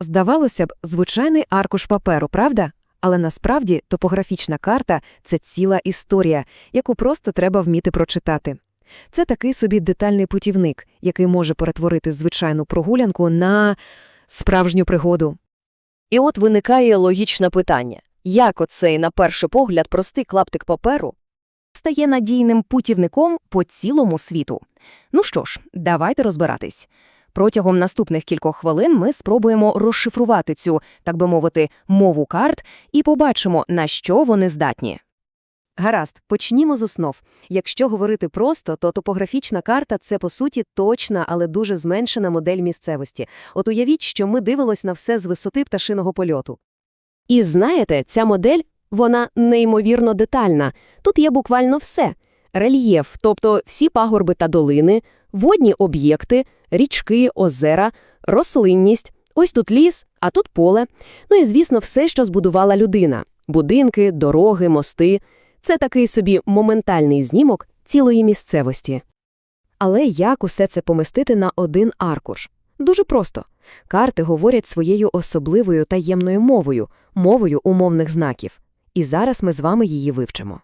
Здавалося б, звичайний аркуш паперу, правда? Але насправді топографічна карта це ціла історія, яку просто треба вміти прочитати. Це такий собі детальний путівник, який може перетворити звичайну прогулянку на справжню пригоду. І от виникає логічне питання. Як оцей, на перший погляд, простий клаптик паперу стає надійним путівником по цілому світу. Ну що ж, давайте розбиратись. Протягом наступних кількох хвилин ми спробуємо розшифрувати цю, так би мовити, мову карт і побачимо, на що вони здатні. Гаразд, почнімо з основ. Якщо говорити просто, то топографічна карта – це, по суті, точна, але дуже зменшена модель місцевості. От уявіть, що ми дивились на все з висоти пташиного польоту. І знаєте, ця модель, вона неймовірно детальна. Тут є буквально все. Рельєф, тобто всі пагорби та долини, водні об'єкти, річки, озера, рослинність, ось тут ліс, а тут поле. Ну і, звісно, все, що збудувала людина. Будинки, дороги, мости. Це такий собі моментальний знімок цілої місцевості. Але як усе це помістити на один аркуш? Дуже просто. Карти говорять своєю особливою таємною мовою, мовою умовних знаків. І зараз ми з вами її вивчимо.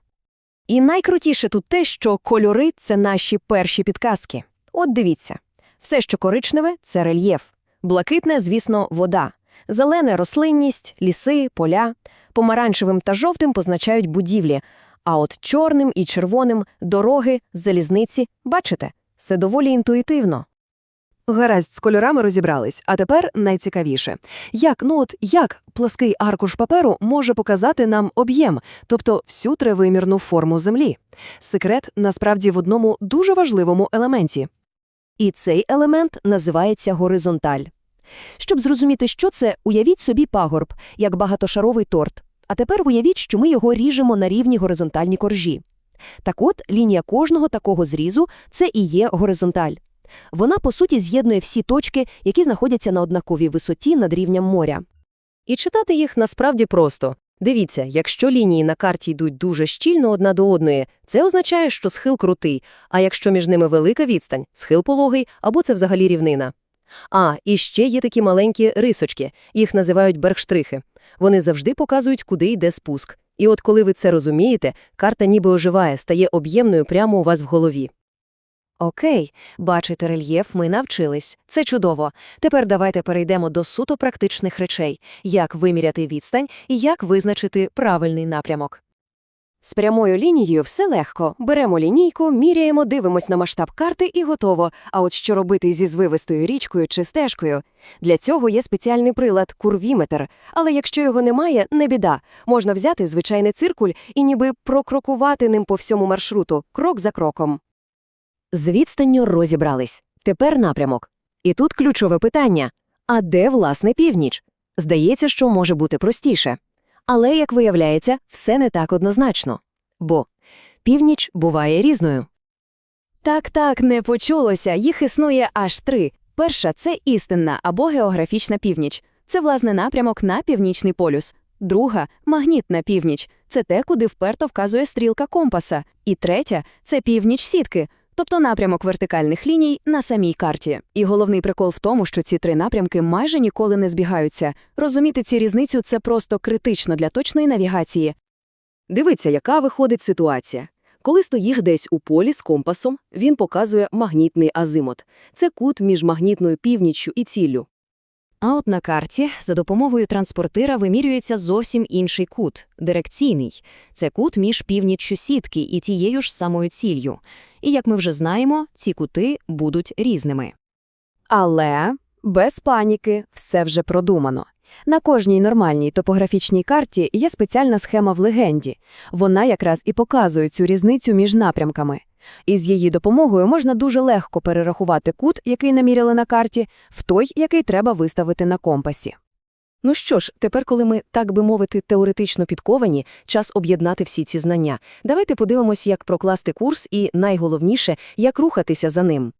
І найкрутіше тут те, що кольори – це наші перші підказки. От дивіться. Все, що коричневе – це рельєф. Блакитне, звісно, вода. Зелене – рослинність, ліси, поля. Помаранчевим та жовтим позначають будівлі. А от чорним і червоним – дороги, залізниці. Бачите? Це доволі інтуїтивно. Гаразд, з кольорами розібрались, а тепер найцікавіше. Як, ну от, як плаский аркуш паперу може показати нам об'єм, тобто всю тривимірну форму Землі? Секрет насправді в одному дуже важливому елементі. І цей елемент називається горизонталь. Щоб зрозуміти, що це, уявіть собі пагорб, як багатошаровий торт. А тепер уявіть, що ми його ріжемо на рівні горизонтальні коржі. Так от, лінія кожного такого зрізу – це і є горизонталь. Вона, по суті, з'єднує всі точки, які знаходяться на однаковій висоті над рівнем моря. І читати їх насправді просто. Дивіться, якщо лінії на карті йдуть дуже щільно одна до одної, це означає, що схил крутий, а якщо між ними велика відстань, схил пологий або це взагалі рівнина. А, і ще є такі маленькі рисочки, їх називають бергштрихи. Вони завжди показують, куди йде спуск. І от коли ви це розумієте, карта ніби оживає, стає об'ємною прямо у вас в голові. Окей, бачити рельєф ми навчились. Це чудово. Тепер давайте перейдемо до суто практичних речей, як виміряти відстань і як визначити правильний напрямок. З прямою лінією все легко. Беремо лінійку, міряємо, дивимось на масштаб карти і готово. А от що робити зі звивистою річкою чи стежкою? Для цього є спеціальний прилад – курвіметр. Але якщо його немає, не біда. Можна взяти звичайний циркуль і ніби прокрокувати ним по всьому маршруту, крок за кроком. З відстанню розібрались. Тепер напрямок. І тут ключове питання. А де, власне, північ? Здається, що може бути простіше. Але, як виявляється, все не так однозначно. Бо північ буває різною. Так-так, не почулося, їх існує аж три. Перша – це істинна або географічна північ. Це, власне, напрямок на північний полюс. Друга – магнітна північ. Це те, куди вперто вказує стрілка компаса. І третя – це північ сітки, тобто напрямок вертикальних ліній на самій карті. І головний прикол в тому, що ці три напрямки майже ніколи не збігаються. Розуміти ці різницю – це просто критично для точної навігації. Дивіться, яка виходить ситуація. Коли стоїх десь у полі з компасом, він показує магнітний азимот. Це кут між магнітною північчю і ціллю. А от на карті за допомогою транспортира вимірюється зовсім інший кут – дирекційний. Це кут між північчю сітки і тією ж самою ціллю. І, як ми вже знаємо, ці кути будуть різними. Але без паніки все вже продумано. На кожній нормальній топографічній карті є спеціальна схема в легенді. Вона якраз і показує цю різницю між напрямками. І з її допомогою можна дуже легко перерахувати кут, який наміряли на карті, в той, який треба виставити на компасі. Ну що ж, тепер, коли ми, так би мовити, теоретично підковані, час об'єднати всі ці знання. Давайте подивимось, як прокласти курс і, найголовніше, як рухатися за ним.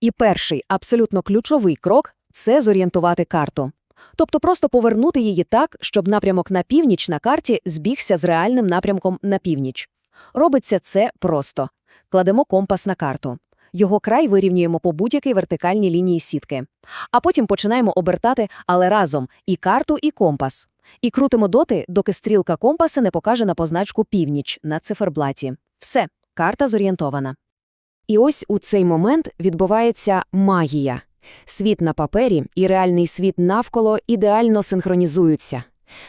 І перший, абсолютно ключовий крок – це зорієнтувати карту. Тобто просто повернути її так, щоб напрямок на північ на карті збігся з реальним напрямком на північ. Робиться це просто. Кладемо компас на карту. Його край вирівнюємо по будь-якій вертикальній лінії сітки. А потім починаємо обертати, але разом, і карту, і компас. І крутимо доти, доки стрілка компаса не покаже на позначку «Північ» на циферблаті. Все, карта зорієнтована. І ось у цей момент відбувається магія. Світ на папері і реальний світ навколо ідеально синхронізуються.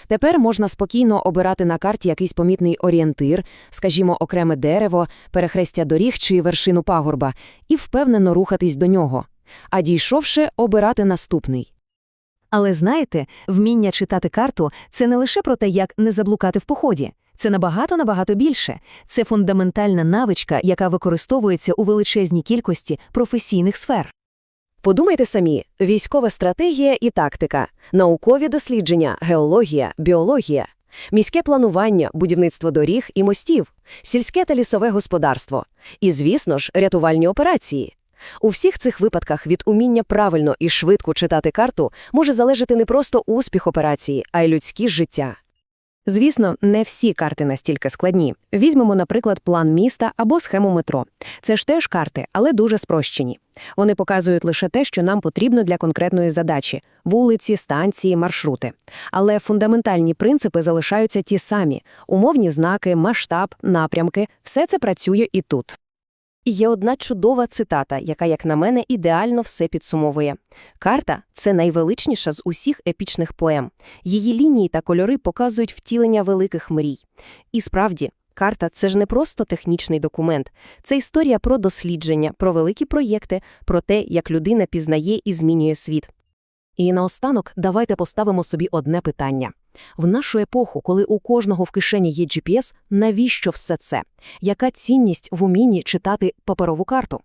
Тепер можна спокійно обирати на карті якийсь помітний орієнтир, скажімо, окреме дерево, перехрестя доріг чи вершину пагорба, і впевнено рухатись до нього. А дійшовши, обирати наступний. Але знаєте, вміння читати карту – це не лише про те, як не заблукати в поході. Це набагато-набагато більше. Це фундаментальна навичка, яка використовується у величезній кількості професійних сфер. Подумайте самі: військова стратегія і тактика, наукові дослідження, геологія, біологія, міське планування, будівництво доріг і мостів, сільське та лісове господарство. І, звісно ж, рятувальні операції. У всіх цих випадках від уміння правильно і швидко читати карту може залежати не просто успіх операції, а й людські життя. Звісно, не всі карти настільки складні. Візьмемо, наприклад, план міста або схему метро. Це ж теж карти, але дуже спрощені. Вони показують лише те, що нам потрібно для конкретної задачі – вулиці, станції, маршрути. Але фундаментальні принципи залишаються ті самі – умовні знаки, масштаб, напрямки – все це працює і тут. І є одна чудова цитата, яка, як на мене, ідеально все підсумовує. Карта – це найвеличніша з усіх епічних поем. Її лінії та кольори показують втілення великих мрій. І справді, карта – це ж не просто технічний документ. Це історія про дослідження, про великі проєкти, про те, як людина пізнає і змінює світ. І наостанок давайте поставимо собі одне питання. В нашу епоху, коли у кожного в кишені є GPS, навіщо все це? Яка цінність в умінні читати паперову карту?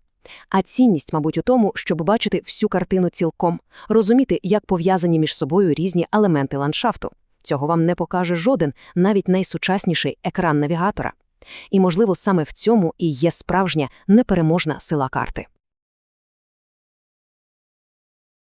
А цінність, мабуть, у тому, щоб бачити всю картину цілком, розуміти, як пов'язані між собою різні елементи ландшафту. Цього вам не покаже жоден, навіть найсучасніший екран навігатора. І, можливо, саме в цьому і є справжня непереможна сила карти.